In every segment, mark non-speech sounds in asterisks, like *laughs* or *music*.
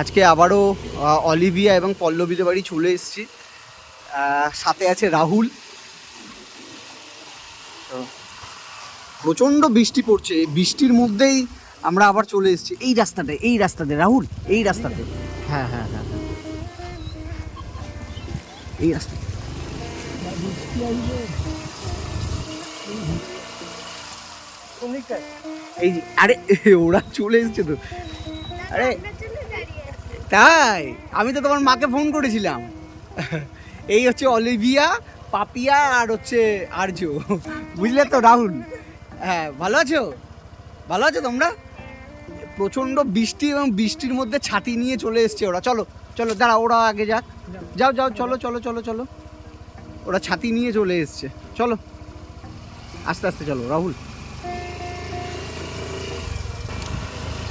আজকে আবারও অলিভিয়া এবং পল্লবীদের বাড়ি চলে এসেছি। সাথে আছে রাহুল। প্রচণ্ড বৃষ্টি পড়ছে। বৃষ্টির মধ্যেই আমরা আবার চলে এসেছি। এই রাস্তাতে এই রাস্তাতে, রাহুল, এই রাস্তাতে। হ্যাঁ হ্যাঁ হ্যাঁ হ্যাঁ। এই রাস্তাতে। এই আরে, ওরা চলে এসছে তো। আরে তাই? আমি তো তোমার মাকে ফোন করেছিলাম। এই হচ্ছে অলিভিয়া, পাপিয়া আর হচ্ছে আর্য বুঝলে তো, রাহুল? হ্যাঁ ভালো আছো? ভালো আছো তোমরা? প্রচণ্ড বৃষ্টি এবং বৃষ্টির মধ্যে ছাতি নিয়ে চলে এসছে ওরা। চলো চলো দাঁড়া ওরা আগে যাক। যাও যাও, চলো চলো চলো চলো। ওরা ছাতি নিয়ে চলে এসছে। চলো, আস্তে আস্তে চলো, রাহুল।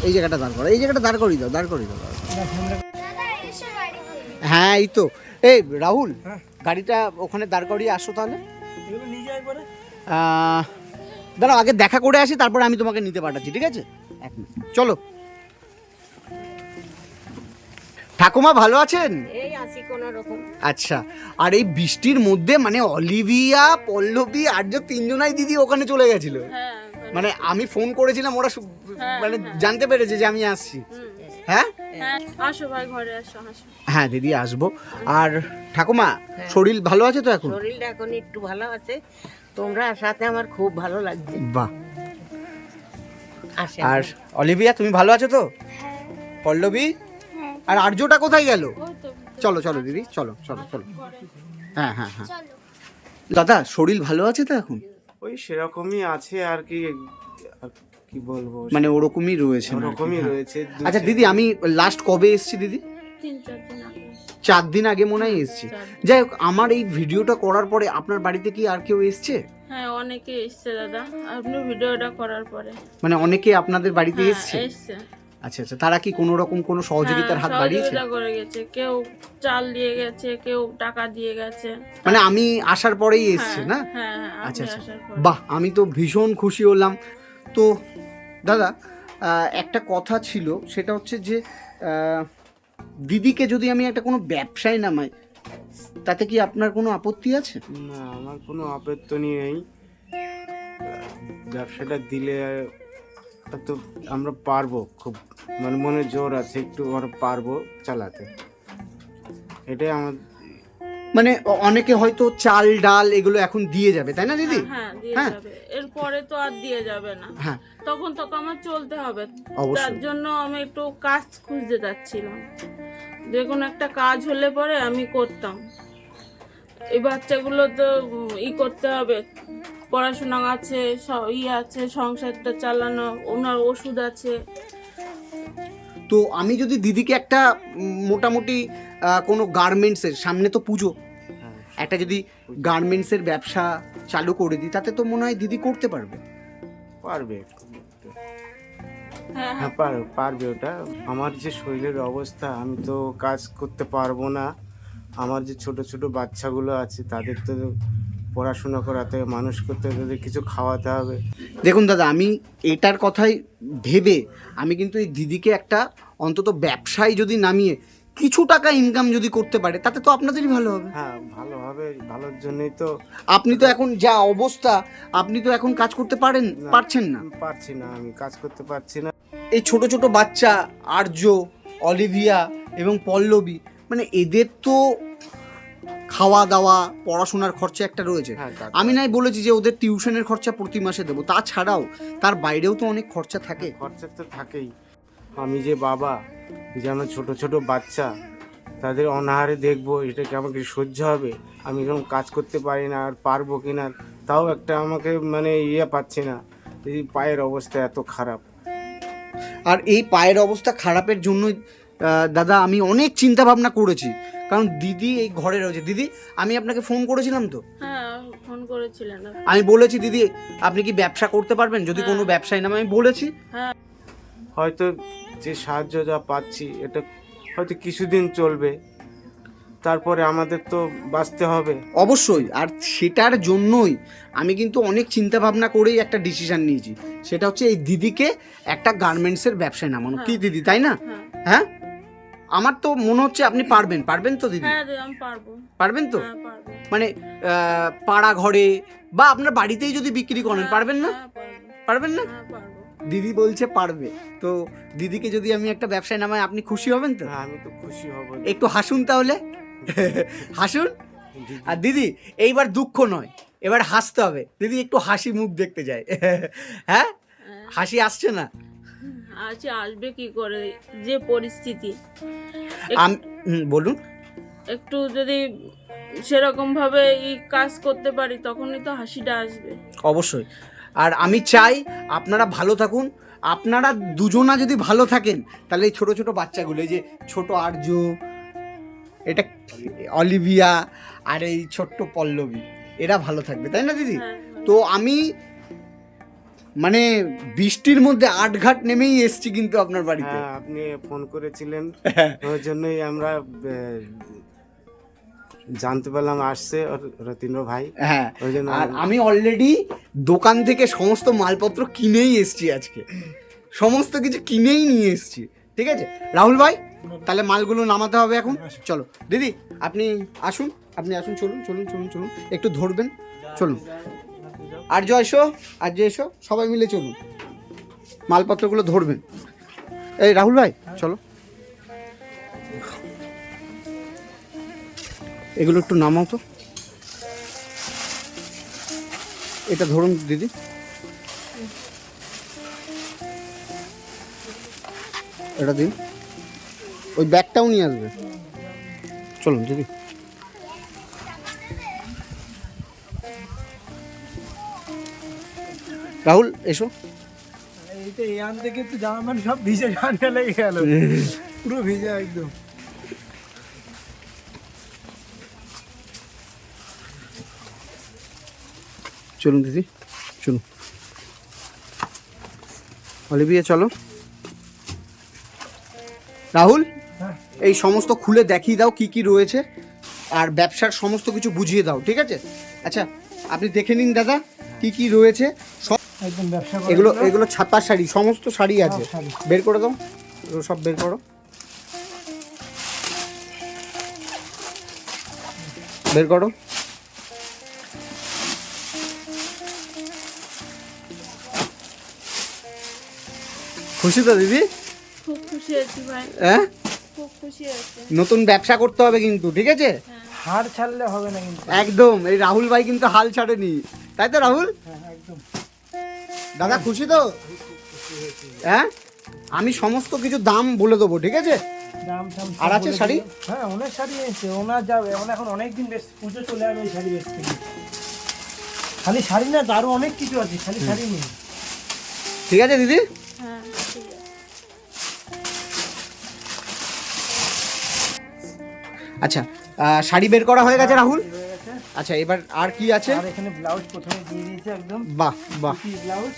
এই জায়গাটা দাঁড় করো এই জায়গাটা দাঁড় করিয়ে দাও দাঁড় করিয়ে দাও। হ্যাঁ এই তো। এই রাহুল হ্যাঁ। গাড়িটা ওখানে দাঁড় করিয়ে আসো তাহলে। দাঁড়াও আগে দেখা করে আসি তারপরে আমি তোমাকে নিতে পাঠাচ্ছি ঠিক আছে? এক মিনিট। চলো। ঠাকুমা ভালো আছেন? এই আসি কোনো রকম আচ্ছা আর এই বৃষ্টির মধ্যে মানে অলিভিয়া পল্লবী আর্য তিনজনাই দিদি ওখানে চলে গেছিল। হ্যাঁ। মানে আমি ফোন করেছিলাম ওরা হ্যাঁ, মানে হ্যাঁ। জানতে পেরেছে যে আমি আসছি। হ্যাঁ? হ্যাঁ আসো ভাই ঘরে আসো আসো। হ্যাঁ দিদি আসব। আর ঠাকুমা শরীর ভালো আছে তো এখন? শরীরটা এখন একটু ভালো আছে। তোমরা সাথে আমার খুব ভালো লাগছে। বাহ। আর অলিভিয়া তুমি ভালো আছো তো? পল্লবী? আর আর্যটা কোথায় গেল? চলো চলো দিদি চলো চলো চলো। হ্যাঁ হ্যাঁ হ্যাঁ। দাদা শরীর ভালো আছে তো এখন? ওই সেরকমই আছে আর কি কি বলব? মানে ওরকমই রয়েছে না আর কি, ওরকমই হ্যাঁ। রয়েছে আচ্ছা দিদি আমি লাস্ট কবে এসেছি দিদি? চার দিন আগে। চার দিন আগে মনে হয় এসেছি। যাই হোক আমার এই ভিডিওটা করার পরে আপনার বাড়িতে কি আর কেউ এসছে? হ্যাঁ অনেকে এসছে দাদা। আপনি ভিডিওটা করার পরে। মানে অনেকে আপনাদের বাড়িতে হ্যাঁ, এসছে? এসছে। আচ্ছা আচ্ছা তারা কি কোনো রকম কোনো সহযোগিতার হ্যাঁ, হাত বাড়িয়েছে? সহযোগিতা করে গেছে। কেউ চাল দিয়ে গেছে কেউ টাকা দিয়ে গেছে। মানে আমি আসার পরেই এসছে হ্যাঁ, না? হ্যাঁ হ্যাঁ আচ্ছা, আচ্ছা। আসার পরে। বাহ আমি তো ভীষণ খুশি হলাম। তো দাদা আহ, একটা কথা ছিল সেটা হচ্ছে যে আহ, দিদিকে যদি আমি একটা কোনো ব্যবসায় নামাই তাতে কি আপনার কোনো আপত্তি আছে? না আমার কোনো আপত্তি নেই। ব্যবসাটা দিলে তো আমরা পারব খুব মানে মনে জোর আছে একটু আমরা পারব চালাতে। এটাই আমার মানে অনেকে হয়তো চাল ডাল এগুলো এখন দিয়ে যাবে তাই না দিদি? হ্যাঁ দিয়ে হ্যাঁ। যাবে। এরপরে তো আর দিয়ে যাবে না। হ্যাঁ। তখন তো আমার চলতে হবে। তার জন্য আমি একটু কাজ খুঁজতে যাচ্ছিলাম। যে কোনো একটা কাজ হলে পরে আমি করতাম। এই বাচ্চাগুলো তো ই করতে হবে। পড়াশোনা আছে স- ই আছে সংসারটা চালানো ওনার ওষুধ আছে। তো আমি যদি দিদিকে একটা মোটামুটি কোনো গার্মেন্টসের সামনে তো পুজো হ্যাঁ। একটা যদি গার্মেন্টসের ব্যবসা চালু করে দিই তাতে তো মনে হয় দিদি করতে পারবে। পারবে। হ্যাঁ হ্যাঁ। হ্যাঁ পার- পারবে ওটা। আমার যে শরীরের অবস্থা আমি তো কাজ করতে পারব না। আমার যে ছোট ছোট বাচ্চাগুলো আছে তাদের তো পড়াশোনা করাতে হবে, মানুষ করতে হবে, তাদের কিছু খাওয়াতে হবে। দেখুন দাদা আমি এটার কথাই ভেবে আমি কিন্তু এই দিদিকে একটা অন্তত ব্যবসায় যদি নামিয়ে কিছু টাকা ইনকাম যদি করতে পারে তাতে তো আপনাদেরই ভালো হবে। হ্যাঁ ভালো হবে ভালোর জন্যই তো। আপনি তো এখন যা অবস্থা আপনি তো এখন কাজ করতে পারেন পারছেন না। পারছি না আমি কাজ করতে পারছি না। এই ছোট ছোট বাচ্চা আর্য অলিভিয়া এবং পল্লবী মানে এদের তো খাওয়া দাওয়া পড়াশোনার খরচা একটা রয়েছে। হ্যাঁ আমি নাই বলেছি যে ওদের টিউশনের খরচা প্রতি মাসে দেবো। তাছাড়াও তার বাইরেও তো অনেক খরচা থাকে। খরচা তো থাকেই। আমি যে বাবা যে আমার ছোট ছোট বাচ্চা তাদের অনাহারে দেখব এটা কি আমাকে সহ্য হবে? আমি এরকম কাজ করতে পারি না আর পারব কি না? তাও একটা আমাকে মানে ইয়ে পাচ্ছি না। এই পায়ের অবস্থা এত খারাপ। আর এই পায়ের অবস্থা খারাপের জন্যই দাদা আমি অনেক চিন্তা ভাবনা করেছি। কারণ দিদি এই ঘরে রয়েছে। দিদি আমি আপনাকে ফোন করেছিলাম তো? হ্যাঁ ফোন করেছিলেন আমি বলেছি দিদি আপনি কি ব্যবসা করতে পারবেন? যদি হ্যাঁ। কোনো ব্যবসায় নাম আমি বলেছি। হ্যাঁ। হয়তো যে সাহায্য যা পাচ্ছি এটা হয়তো কিছুদিন চলবে। তারপরে আমাদের তো বাঁচতে হবে। অবশ্যই আর সেটার জন্যই আমি কিন্তু অনেক চিন্তা ভাবনা করেই একটা ডিসিশন নিয়েছি। সেটা হচ্ছে এই দিদিকে একটা গার্মেন্টসের ব্যবসায় নামানো। কি। দিদি তাই না? হ্যাঁ। হ্যাঁ? আমার তো মনে হচ্ছে আপনি পারবেন পারবেন তো দিদি? হ্যাঁ আমি পারব। পারবেন তো? হ্যাঁ মানে পাড়া ঘরে বা আপনার বাড়িতেই যদি বিক্রি করেন পারবেন না? হ্যাঁ পারবেন না? হ্যাঁ দিদি বলছে পারবে। তো দিদিকে যদি আমি একটা ব্যবসায় নামাই আপনি খুশি হবেন তো? হ্যাঁ আমি তো খুশি হব। একটু হাসুন তাহলে। *laughs* হাসুন? আর দিদি এইবার দুঃখ নয় এবার হাসতে হবে। দিদি একটু হাসি মুখ দেখতে যায়। *laughs* হ্যাঁ? হ্যাঁ, হাসি আসছে না? আছে আসবে কি করে? যে পরিস্থিতি। আম- বলুন। একটু যদি সেরকম ভাবে ই কাজ করতে পারি তখনই তো হাসিটা আসবে। অবশ্যই। আর আমি চাই আপনারা ভালো থাকুন। আপনারা দুজনা যদি ভালো থাকেন তাহলে এই ছোট ছোট বাচ্চাগুলো এই যে ছোট আর্য এটা অলিভিয়া আর এই ছোট্ট পল্লবী এরা ভালো থাকবে তাই না দিদি? হ্যাঁ। তো আমি মানে বৃষ্টির মধ্যে আটঘাট নেমেই এসছি কিন্তু আপনার বাড়িতে। হ্যাঁ আপনি ফোন করেছিলেন। ওর জন্যই আমরা জানতে পারলাম আসছে রতীন্দ্র ভাই। হ্যাঁ ওই জন্য আর আমি অলরেডি দোকান থেকে সমস্ত মালপত্র কিনেই এসছি আজকে। সমস্ত কিছু কিনেই নিয়ে এসছি ঠিক আছে? রাহুল ভাই তাহলে মালগুলো নামাতে হবে এখন। চলো দিদি আপনি আসুন আপনি আসুন চলুন চলুন চলুন চলুন একটু ধরবেন। চলুন। আর্য এসো আর্য এসো, সবাই মিলে চলুন। মালপত্রগুলো ধরবেন। এই রাহুল ভাই, চলো। এগুলো একটু নামাও তো। এটা ধরুন দিদি। এটা দিন। ওই ব্যাগটাও নিয়ে আসবে। চলুন দিদি। রাহুল এসো। এইটা এখান থেকে তো জামা প্যান্ট সব ভিজে ঠান্ডা লেগে গেল। পুরো ভিজে একদম। চলুন দিদি চলুন। অলিভিয়া চলো। রাহুল হ্যাঁ। এই সমস্ত খুলে দেখিয়ে দাও কি কি রয়েছে আর ব্যবসার সমস্ত কিছু বুঝিয়ে দাও ঠিক আছে? আচ্ছা আপনি দেখে নিন দাদা কি কি রয়েছে একদম ব্যবসা এগুলো এগুলো ছাপা শাড়ি সমস্ত শাড়ি আছে। বের করে দাও। এগুলো সব বের করো। বের করো। খুশি তো দিদি? খুব খুশি আছি ভাই। হ্যাঁ? খুব খুশি আছি। নতুন ব্যবসা করতে হবে কিন্তু ঠিক আছে? হাড় ছাড়লে হবে না কিন্তু। একদম এই রাহুল ভাই কিন্তু হাল ছাড়েনি। তাই তো রাহুল? হ্যাঁ একদম। দাদা খুশি তো? হ্যাঁ? আমি সমস্ত কিছু দাম বলে দেবো ঠিক আছে? দাম আর আছে শাড়ি? হ্যাঁ অনেক শাড়ি এসেছে ওনার যাবে ওনার এখন অনেক দিন বেশ পুজো চলে যাবে এই শাড়ি গিয়ে। খালি শাড়ি না আরও অনেক কিছু আছে খালি শাড়ি নেই ঠিক আছে দিদি? হ্যাঁ আচ্ছা শাড়ি বের করা হয়ে গেছে রাহুল? আচ্ছা এবার আর কি আছে? আর এখানে ব্লাউজ প্রথমে দিয়ে দিয়েছে একদম। বাহ বাহ। কি ব্লাউজ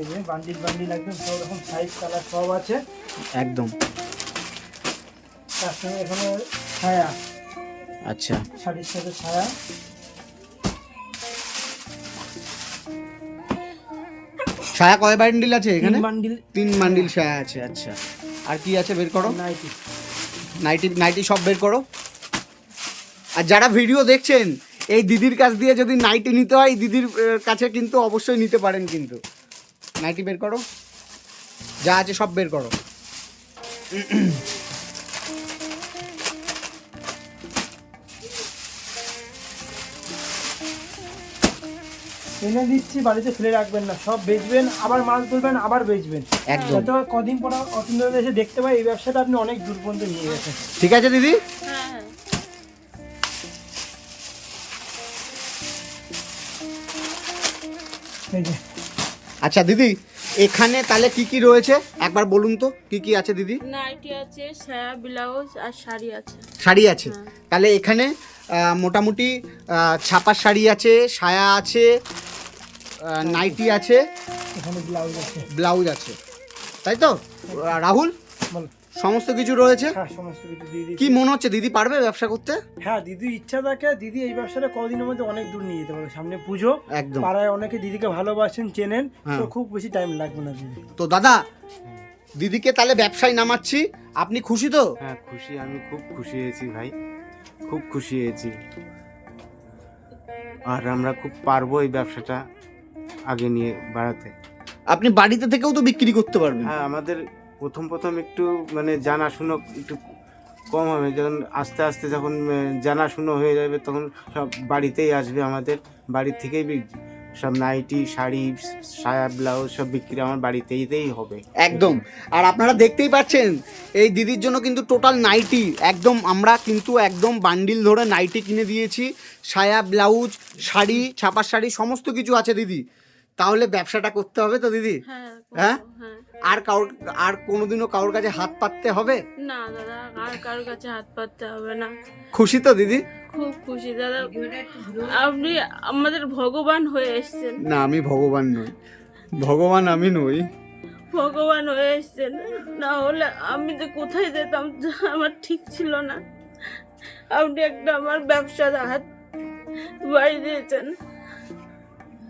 এই যে বান্ডিল বান্ডিল একদম সব রকম সাইজ কালার সব আছে। একদম। তার সঙ্গে এখানে ছায়া আচ্ছা। শাড়ির সাথে ছায়া। ছায়া কয় বান্ডিল আছে এখানে? বান্ডিল তিন বান্ডিল ছায়া আছে আচ্ছা। আর কি আছে বের করো? নাইটি নাইটি নাইটি সব বের করো। আর যারা ভিডিও দেখছেন এই দিদির কাছ দিয়ে যদি নাইটি নিতে হয় দিদির কাছে কিন্তু অবশ্যই নিতে পারেন কিন্তু। নাইটি বের করো। যা আছে সব বের করো। এনে দিচ্ছি বাড়িতে ফেলে রাখবেন না। সব বেচবেন আবার মাল তুলবেন আবার বেচবেন। একদম। কদিন পর অতীন্দ্র এসে দেখতে পাই এই ব্যবসাটা আপনি অনেক দূর পর্যন্ত নিয়ে গেছেন। ঠিক আছে দিদি? আচ্ছা দিদি এখানে তাহলে কি কি রয়েছে? একবার বলুন তো কি কি আছে দিদি? নাইটি আছে সায়া ব্লাউজ আর শাড়ি আছে। শাড়ি আছে। হ্যাঁ। তাহলে এখানে মোটামুটি ছাপা ছাপার শাড়ি আছে সায়া আছে নাইটি আছে ব্লাউজ আছে। ব্লাউজ আছে। তাই তো? রাহুল? বল। সমস্ত কিছু রয়েছে? হ্যাঁ সমস্ত কিছু দিচ্ছি। কি মনে হচ্ছে দিদি পারবে ব্যবসা করতে? হ্যাঁ দিদি ইচ্ছা থাকে। দিদি এই ব্যবসাটা কদিনের মধ্যে অনেক দূর নিয়ে যেতে পারবে। সামনে পুজো। একদম। পাড়ায় অনেকে দিদিকে ভালোবাসেন চেনেন। হ্যাঁ। তো খুব বেশি টাইম লাগবে না দিদি তো দাদা দিদিকে তাহলে ব্যবসায় নামাচ্ছি। আপনি খুশি তো? হ্যাঁ খুশি। আমি খুব খুশি হয়েছি ভাই। খুব খুশি হয়েছি। আর আমরা খুব পারব এই ব্যবসাটা আগে নিয়ে বাড়াতে। আপনি বাড়িতে থেকেও তো বিক্রি করতে পারবেন। হ্যাঁ আমাদের প্রথম প্রথম একটু মানে জানাশুনো একটু কম হবে। যখন আস্তে আস্তে যখন জানাশুনো হয়ে যাবে তখন সব বাড়িতেই আসবে আমাদের। বাড়ি থেকেই সব নাইটি শাড়ি সায়া ব্লাউজ সব বিক্রি আমার বাড়িতেইতেই হবে। একদম। আর আপনারা দেখতেই পাচ্ছেন এই দিদির জন্য কিন্তু টোটাল নাইটি একদম আমরা কিন্তু একদম বান্ডিল ধরে নাইটি কিনে দিয়েছি। সায়া ব্লাউজ শাড়ি ছাপার শাড়ি সমস্ত কিছু আছে দিদি। তাহলে ব্যবসাটা করতে হবে তো দিদি? হ্যাঁ। আর কারোর আর কোনোদিনও কারোর কাছে হাত পাততে হবে? না দাদা আর কারোর কাছে হাত পাততে হবে না। খুশি তো দিদি? খুব খুশি দাদা। আপনি আমাদের ভগবান হয়ে এসেছেন। না আমি ভগবান নই। ভগবান আমি নই। ভগবান হয়ে এসেছেন। না হলে আমি যে কোথায় যেতাম? আমার ঠিক ছিল না। আপনি একটা আমার ব্যবসার হাত বাড়ি দিয়েছেন।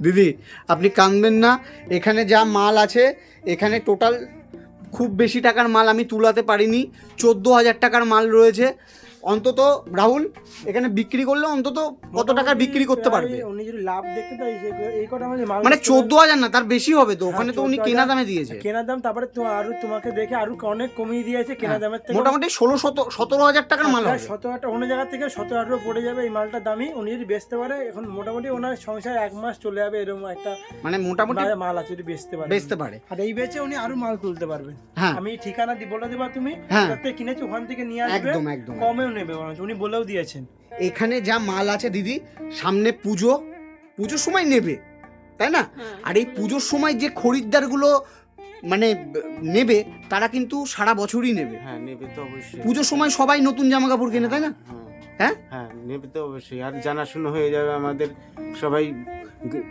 দিদি, আপনি কাঁদবেন না। এখানে যা মাল আছে, এখানে টোটাল খুব বেশি টাকার মাল আমি তুলাতে পারিনি। চোদ্দ হাজার টাকার মাল রয়েছে। অন্তত রাহুল এখানে বিক্রি করলে অন্তত কত টাকা বিক্রি করতে পারবে? উনি যদি লাভ দেখতে তো এই কটা মানে বেচতে চোদ্দ হাজার না তার বেশি হবে তো ওখানে তো উনি কেনা দামে দিয়েছে। কেনার দাম তারপরে তো আরও তোমাকে দেখে আরও অনেক কমিয়ে দিয়েছে কেনা হ্যাঁ, দামের থেকে। মোটামুটি ষোলো সতেরো সতেরো হাজার টাকার মাল হবে। শত আট অন্য জায়গা থেকে শত আঠারো পড়ে যাবে এই মালটার দামই। উনি যদি বেচতে পারে এখন মোটামুটি ওনার সংসার এক মাস চলে যাবে এরকম একটা মানে মোটামুটি মাল আছে যদি বেচতে পারে। বেচতে পারে। আর এই বেচে উনি আরও মাল তুলতে পারবেন হ্যাঁ। আমি ঠিকানা দি বলে দেবা তুমি। হ্যাঁ। কিনেছো ওখান থেকে নিয়ে আসবে। একদম একদম কমেও নেবে বরঞ্চ উনি বলেও দিয়েছেন। এখানে যা মাল আছে দিদি সামনে পুজো। পুজোর সময় নেবে তাই না? হ্যাঁ। আর এই পুজোর সময় যে খরিদ্দারগুলো মানে নেবে তারা কিন্তু সারা বছরই নেবে। হ্যাঁ নেবে তো অবশ্যই। পুজোর সময় সবাই নতুন জামা কাপড় কেনে তাই না? হ্যাঁ হ্যাঁ? হ্যাঁ? নেবে তো অবশ্যই। আর জানাশুনো হয়ে যাবে আমাদের সবাই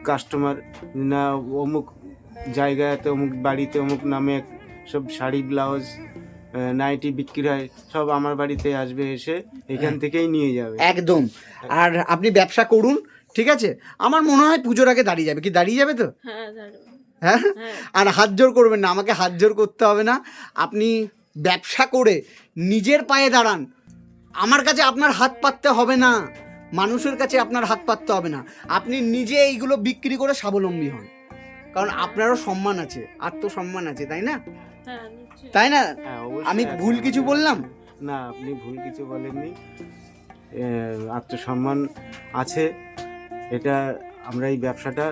কাস্টমার না অমুক জায়গাতে অমুক বাড়িতে অমুক নামে সব শাড়ি ব্লাউজ নাইটি বিক্রি হয় সব আমার বাড়িতে আসবে এসে এখান থেকেই নিয়ে যাবে। একদম। আর আপনি ব্যবসা করুন ঠিক আছে? আমার মনে হয় পুজোর আগে দাঁড়িয়ে যাবে। কি দাঁড়িয়ে যাবে তো? হ্যাঁ হ্যাঁ? হ্যাঁ। আর হাত জোর করবেন না আমাকে হাত জোর করতে হবে না। আপনি ব্যবসা করে নিজের পায়ে দাঁড়ান। আমার কাছে আপনার হাত পাততে হবে না। মানুষের কাছে আপনার হাত পাততে হবে না। আপনি নিজে এইগুলো বিক্রি করে স্বাবলম্বী হন। কারণ আপনারও সম্মান আছে আত্মসম্মান আছে তাই না? হ্যাঁ তাই না? হ্যাঁ, আমি ভুল কিছু বললাম? না আপনি ভুল কিছু বলেননি। আত্মসম্মান আছে। এটা আমরা এই ব্যবসাটা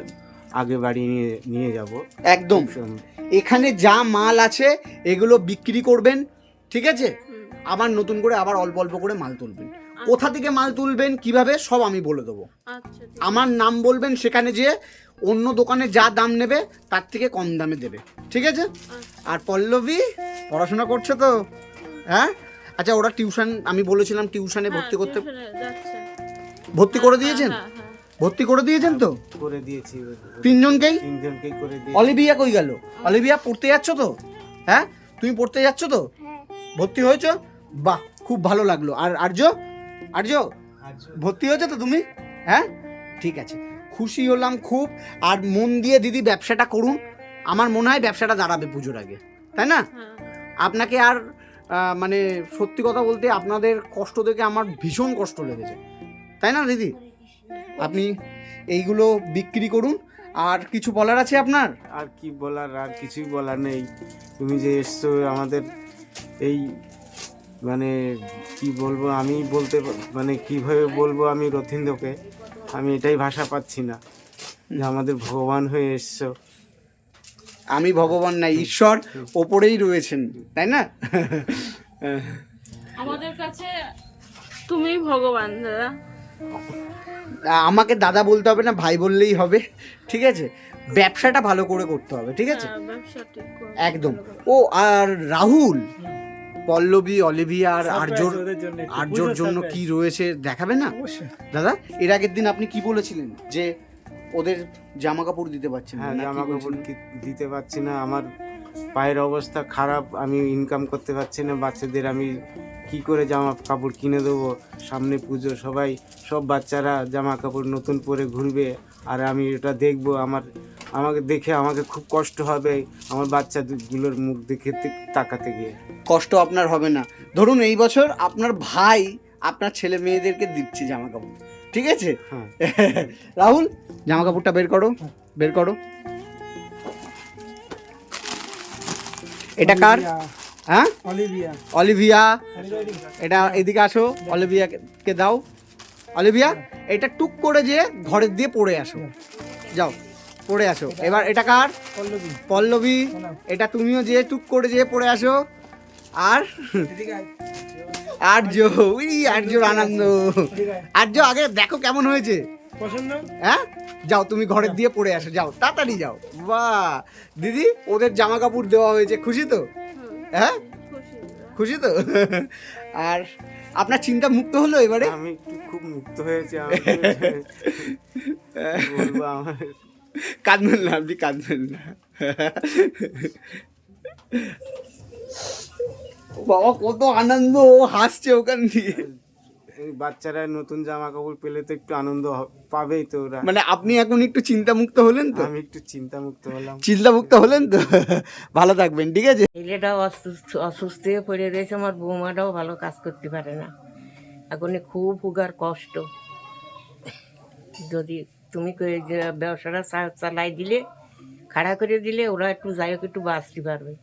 আগে বাড়িয়ে নিয়ে নিয়ে যাব। একদম। এখানে যা মাল আছে এগুলো বিক্রি করবেন ঠিক আছে? আবার নতুন করে আবার অল্প অল্প করে মাল তুলবেন। কোথা থেকে মাল তুলবেন কীভাবে সব আমি বলে দেবো। আচ্ছা আমার নাম বলবেন সেখানে যে অন্য দোকানে যা দাম নেবে তার থেকে কম দামে দেবে। ঠিক আছে। আর পল্লবী পড়াশোনা করছ তো? হ্যাঁ? আচ্ছা ওরা টিউশন আমি বলেছিলাম টিউশনে ভর্তি হ্যাঁ, করতে ভর্তি করে দিয়েছেন? হ্যাঁ, হ্যাঁ, ভর্তি করে দিয়েছেন তো? করে দিয়েছি। তিনজনকেই? তিনজনকেই করে দিয়েছি। অলিভিয়া কই গেল? অলিভিয়া পড়তে যাচ্ছ তো? হ্যাঁ? তুমি পড়তে যাচ্ছ তো? ভর্তি হয়েছো? বাহ খুব ভালো লাগল। আর আর্য? আর্য। ভর্তি হয়েছো তো তুমি? হ্যাঁ? ঠিক আছে। খুশি হলাম খুব আর মন দিয়ে দিদি ব্যবসাটা করুন। আমার মনে হয় ব্যবসাটা দাঁড়াবে পুজোর আগে। তাই না? হ্যাঁ। আপনাকে আর মানে সত্যি কথা বলতে আপনাদের কষ্ট দেখে আমার ভীষণ কষ্ট লেগেছে। তাই না দিদি? আপনি এইগুলো বিক্রি করুন। আর কিছু বলার আছে আপনার? আর কি বলার? আর কিছুই বলার নেই। তুমি যে এসছো আমাদের এই মানে কি বলব? আমি বলতে মানে কীভাবে বলব আমি রথীন্দ্রকে? আমি এটাই ভাষা পাচ্ছি না যে আমাদের ভগবান হয়ে এসছো। আমি ভগবান না ঈশ্বর ওপরেই রয়েছেন তাই না? আমাদের কাছে তুমি ভগবান দাদা। আমাকে দাদা বলতে হবে না ভাই বললেই হবে ঠিক আছে? ব্যবসাটা ভালো করে করতে হবে ঠিক আছে? হ্যাঁ। একদম। ও আর রাহুল? পল্লবী অলিভিয়া আর আর্যর আর্যর জন্য। কি রয়েছে দেখাবে না? দাদা এর আগের দিন আপনি কি বলেছিলেন? যে ওদের জামা কাপড় দিতে পারছেন না, হ্যাঁ জামা কাপড় দিতে পারছি না। আমার পায়ের অবস্থা খারাপ আমি ইনকাম করতে পারছি না। বাচ্চাদের আমি কি করে জামা কাপড় কিনে দেবো? সামনে পুজো সবাই সব বাচ্চারা জামা কাপড় নতুন পরে ঘুরবে। আর আমি এটা দেখব আমার আমাকে দেখে আমাকে খুব কষ্ট হবে আমার বাচ্চাগুলোর মুখ দেখে তাকাতে গিয়ে। কষ্ট আপনার হবে না। ধরুন এই বছর আপনার ভাই আপনার ছেলে মেয়েদেরকে দিচ্ছে জামা কাপড় ঠিক আছে? হ্যাঁ। *laughs* রাহুল জামা কাপড়টা বের করো বের করো। এটা কার? হ্যাঁ? অলিভিয়া। অলিভিয়া। এটা এদিকে আসো অলিভিয়াকে দাও। অলিভিয়া এটা টুক করে যে ঘরের দিয়ে পড়ে আসো। যাও পড়ে আসো। এবার এটা কার? পল্লবী। পল্লবী। এটা তুমিও যে টুক করে যে পড়ে আসো। আর। আর্য। উই আর্যর আনন্দ। আর্য আগে দেখো কেমন হয়েছে। পছন্দ হ্যাঁ? যাও তুমি ঘরের দিয়ে পড়ে আসো। যাও তাড়াতাড়ি যাও। বাহ! দিদি ওদের জামা কাপড় দেওয়া হয়েছে। খুশি তো? হ্যাঁ? খুশি। খুশি তো? আর আপনার চিন্তা মুক্ত হলো এবারে? আমি একটু খুব মুক্ত হয়েছি কাঁদবেন না আপনি কাঁদবেন না। বাবা কত আনন্দ হাসছে ওখান দিয়ে। বাচ্চারা নতুন জামা কাপড় পেলে তো একটু আনন্দ পাবেই তো ওরা। মানে আপনি এখন একটু চিন্তা মুক্ত হলেন তো? আমি একটু চিন্তা মুক্ত হলাম। চিন্তা মুক্ত হলেন তো? ভালো থাকবেন ঠিক আছে? ছেলেটাও অসুস্থ অসুস্থ হয়ে পড়ে রয়েছে আমার বৌমাটাও ভালো কাজ করতে পারে না। এখন খুব উগার কষ্ট। যদি তুমি ব্যবসাটা চালাই দিলে খাড়া করে দিলে ওরা একটু যাই হোক একটু বাঁচতে পারবে।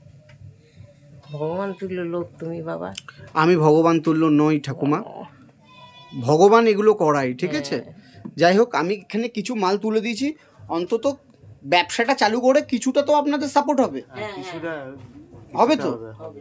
ভগবান তুল্য লোক তুমি বাবা। আমি ভগবান তুল্য নই ঠাকুমা। ভগবান এগুলো করাই ঠিক আছে? যাই হোক আমি এখানে কিছু মাল তুলে দিয়েছি। অন্তত ব্যবসাটা চালু করে কিছুটা তো আপনাদের সাপোর্ট হবে। কিছুটা হবে তো? হবে।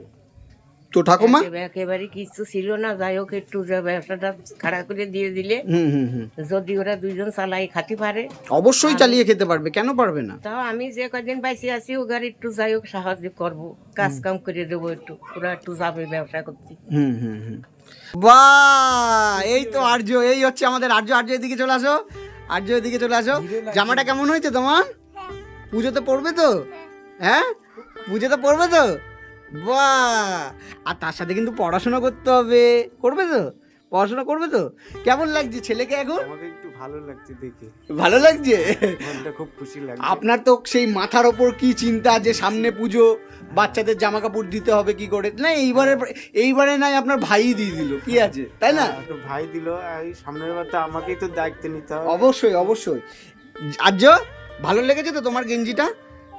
তো ঠাকুমা? একেবারে- একেবারে কিছু ছিল না যাই হোক একটু যে ব্যবসাটা খাড়া করে দিয়ে দিলে। হুম হুম হুম। যদি ওরা দুইজন চালাই খাতে পারে। অবশ্যই চালিয়ে খেতে পারবে কেন পারবে না? তাও আমি যে কদিন পাইছি আছি ওগার একটু যাই হোক সাহায্য করব কাজ কাম করে দেবো একটু ওরা একটু যাবে ব্যবসা করতে। হুম হুম হুম। বাহ এই তো আর্য এই হচ্ছে আমাদের আর্য। আর্য এদিকে চলে আসো। আর্য এদিকে চলে আসো। জামাটা কেমন হয়েছে তোমার? পুজোতে পড়বে তো? হ্যাঁ? পুজোতে পড়বে তো? বাহ। আর তার সাথে কিন্তু পড়াশোনা করতে হবে। করবে তো? পড়াশোনা করবে তো? কেমন লাগছে ছেলেকে এখন? ভালো লাগছে দেখে। ভালো লাগছে? মনটা খুব খুশি লাগছে। আপনার তো সেই মাথার ওপর কি চিন্তা যে সামনে পুজো বাচ্চাদের জামা কাপড় দিতে হবে কি করে? না এইবারে এইবারে নাই আপনার ভাই দিয়ে দিল কি আছে? তাই না? হ্যাঁ, তো ভাই দিল এই সামনের বার তো আমাকেই তো দায়িত্ব নিতে হবে। অবশ্যই অবশ্যই। আর্য ভালো লেগেছে তো তোমার গেঞ্জিটা?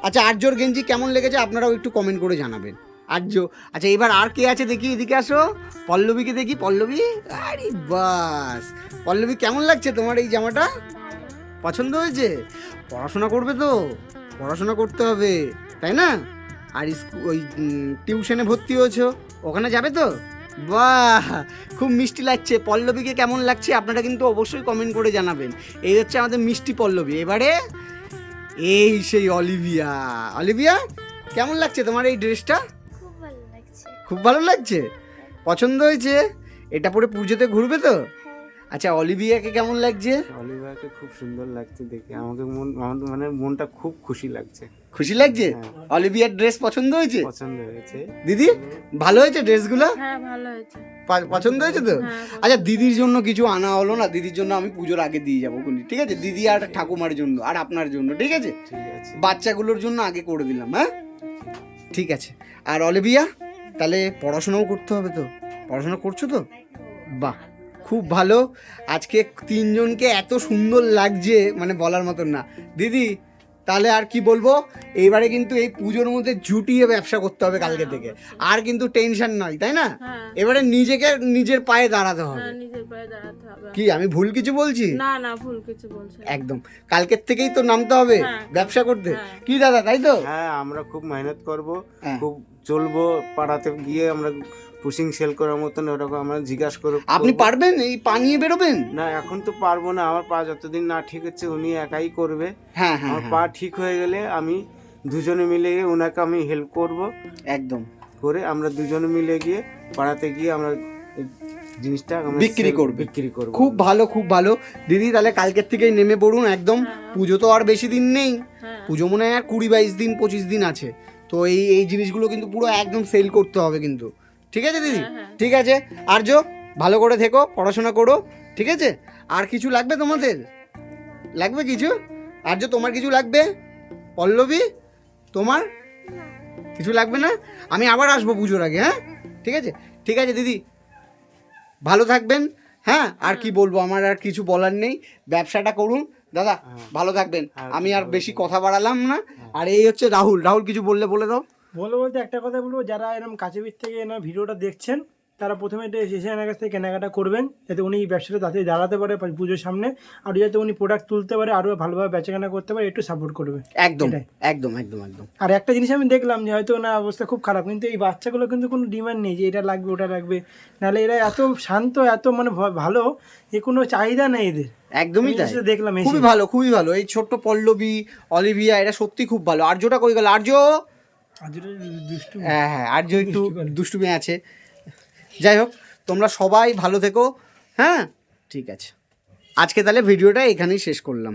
আচ্ছা আর্যর গেঞ্জি কেমন লেগেছে আপনারাও একটু কমেন্ট করে জানাবেন। আর্য আচ্ছা এবার আর কে আছে দেখি, এদিকে আসো। পল্লবীকে দেখি, পল্লবী? আরে বাস। পল্লবী, কেমন লাগছে তোমার এই জামাটা? পছন্দ হয়েছে? পড়াশোনা করবে তো। পড়াশোনা করতে হবে, তাই না? আর ওই টিউশনে ভর্তি হয়েছো। ওখানে যাবে তো? বাহ! খুব মিষ্টি লাগছে। পল্লবীকে কেমন লাগছে আপনারা কিন্তু অবশ্যই কমেন্ট করে জানাবেন। এই হচ্ছে আমাদের মিষ্টি পল্লবী। এবারে এই সেই অলিভিয়া। অলিভিয়া, কেমন লাগছে তোমার এই ড্রেসটা খুব ভালো লাগছে। পছন্দ হয়েছে? এটা পরে পুজোতে ঘুরবে তো? আচ্ছা অলিভিয়াকে কেমন লাগছে? অলিভিয়াকে খুব সুন্দর লাগছে দেখে। আমাকে মন আমার মানে মনটা খুব খুশি লাগছে। খুশি লাগছে? হ্যাঁ। অলিভিয়ার ড্রেস পছন্দ হয়েছে? পছন্দ হয়েছে। দিদি ভালো হয়েছে ড্রেসগুলো? হ্যাঁ ভালো হয়েছে। পছন্দ হয়েছে তো? হ্যাঁ আচ্ছা দিদির জন্য কিছু আনা হলো না? দিদির জন্য আমি পুজোর আগে দিয়ে যাব খুনি ঠিক আছে? দিদি আর ঠাকুমার জন্য আর আপনার জন্য ঠিক আছে। বাচ্চাগুলোর জন্য আগে করে দিলাম হ্যাঁ? ঠিক আছে। আর অলিভিয়া? তাহলে পড়াশোনাও করতে হবে তো? পড়াশোনা করছ তো? বাহ খুব ভালো। আজকে তিনজনকে এত সুন্দর লাগছে মানে বলার মতন না। দিদি তাহলে আর কি বলব? এইবারে কিন্তু এই পুজোর মধ্যে জুটিয়ে ব্যবসা করতে হবে কালকে থেকে। আর কিন্তু টেনশন নয় তাই না? হ্যাঁ। এবারে নিজেকে নিজের পায়ে দাঁড়াতে হবে। হ্যাঁ নিজের পায়ে দাঁড়াতে হবে। কি আমি ভুল কিছু বলছি? না না ভুল কিছু বলছে। একদম। কালকের থেকেই তো নামতে হবে হ্যাঁ। ব্যবসা করতে। হ্যাঁ। কি দাদা তাই তো? হ্যাঁ আমরা খুব মেহনত করব। হ্যাঁ। খুব চলবো পাড়াতে গিয়ে আমরা পুশিং সেল করার মতন ওরকম আমরা জিজ্ঞাসা করব আপনি পারবেন? এই পা নিয়ে বেরোবেন? না এখন তো পারব না। আমার পা যতদিন না ঠিক হচ্ছে উনি একাই করবে। হ্যাঁ হ্যাঁ আমার হ্যাঁ, পা ঠিক হয়ে গেলে আমি দুজনে মিলে গিয়ে ওনাকে আমি হেল্প করব। একদম। করে আমরা দুজনে মিলে গিয়ে পাড়াতে গিয়ে আমরা জিনিসটা বিক্রি করবে। বিক্রি করব। খুব ভালো খুব ভালো। দিদি তাহলে কালকের থেকেই নেমে পড়ুন একদম। হ্যাঁ। পুজো তো আর বেশি দিন নেই। হ্যাঁ। পুজো মনে হয় আর কুড়ি বাইশ দিন পঁচিশ দিন আছে। তো এই এই জিনিসগুলো কিন্তু পুরো একদম সেল করতে হবে কিন্তু। ঠিক আছে দিদি? হ্যাঁ, হ্যাঁ। ঠিক আছে। আর আর্য ভালো করে থেকো পড়াশোনা করো ঠিক আছে? আর কিছু লাগবে তোমাদের? লাগবে কিছু? আর্য তোমার কিছু লাগবে? পল্লবী তোমার? কিছু লাগবে না? আমি আবার আসব পুজোর আগে হ্যাঁ? ঠিক আছে? ঠিক আছে দিদি। ভালো থাকবেন হ্যাঁ? আর কি বলব আমার আর কিছু বলার নেই। ব্যবসাটা করুন দাদা ভালো থাকবেন। আমি আর বেশি কথা বাড়ালাম না। আর এই হচ্ছে রাহুল। রাহুল কিছু বললে বলে দাও। বলব বলতে একটা কথা বলব যারা এরকম কাছে থেকে এরকম ভিডিওটা দেখছেন তারা প্রথমে এটা কাছ থেকে কেনাকাটা করবেন যাতে উনি এই ব্যবসাটা তাড়াতাড়ি দাঁড়াতে পারে পুজোর সামনে আর যাতে উনি প্রোডাক্ট তুলতে পারে আরও ভালোভাবে বেচাকেনা করতে পারে একটু সাপোর্ট করবে একদম। একদম একদম একদম। আর একটা জিনিস আমি দেখলাম যে হয়তো ওনার অবস্থা খুব খারাপ কিন্তু এই বাচ্চাগুলো কিন্তু কোনো ডিমান্ড নেই যে এটা লাগবে ওটা লাগবে। নাহলে এরা এত শান্ত এত মানে ভালো যে কোনো চাহিদা নেই এদের। একদমই তাই। দেখলাম। খুবই ভালো খুবই ভালো। এই ছোট্ট পল্লবী অলিভিয়া এটা সত্যি খুব ভালো। আর্যটা কই গেল? আর্য? আর দুষ্টু। হ্যাঁ হ্যাঁ আর্য একটু দুষ্টুমি আছে। যাই হোক তোমরা সবাই ভালো থেকো হ্যাঁ? ঠিক আছে। আজকে তাহলে ভিডিওটা এখানেই শেষ করলাম।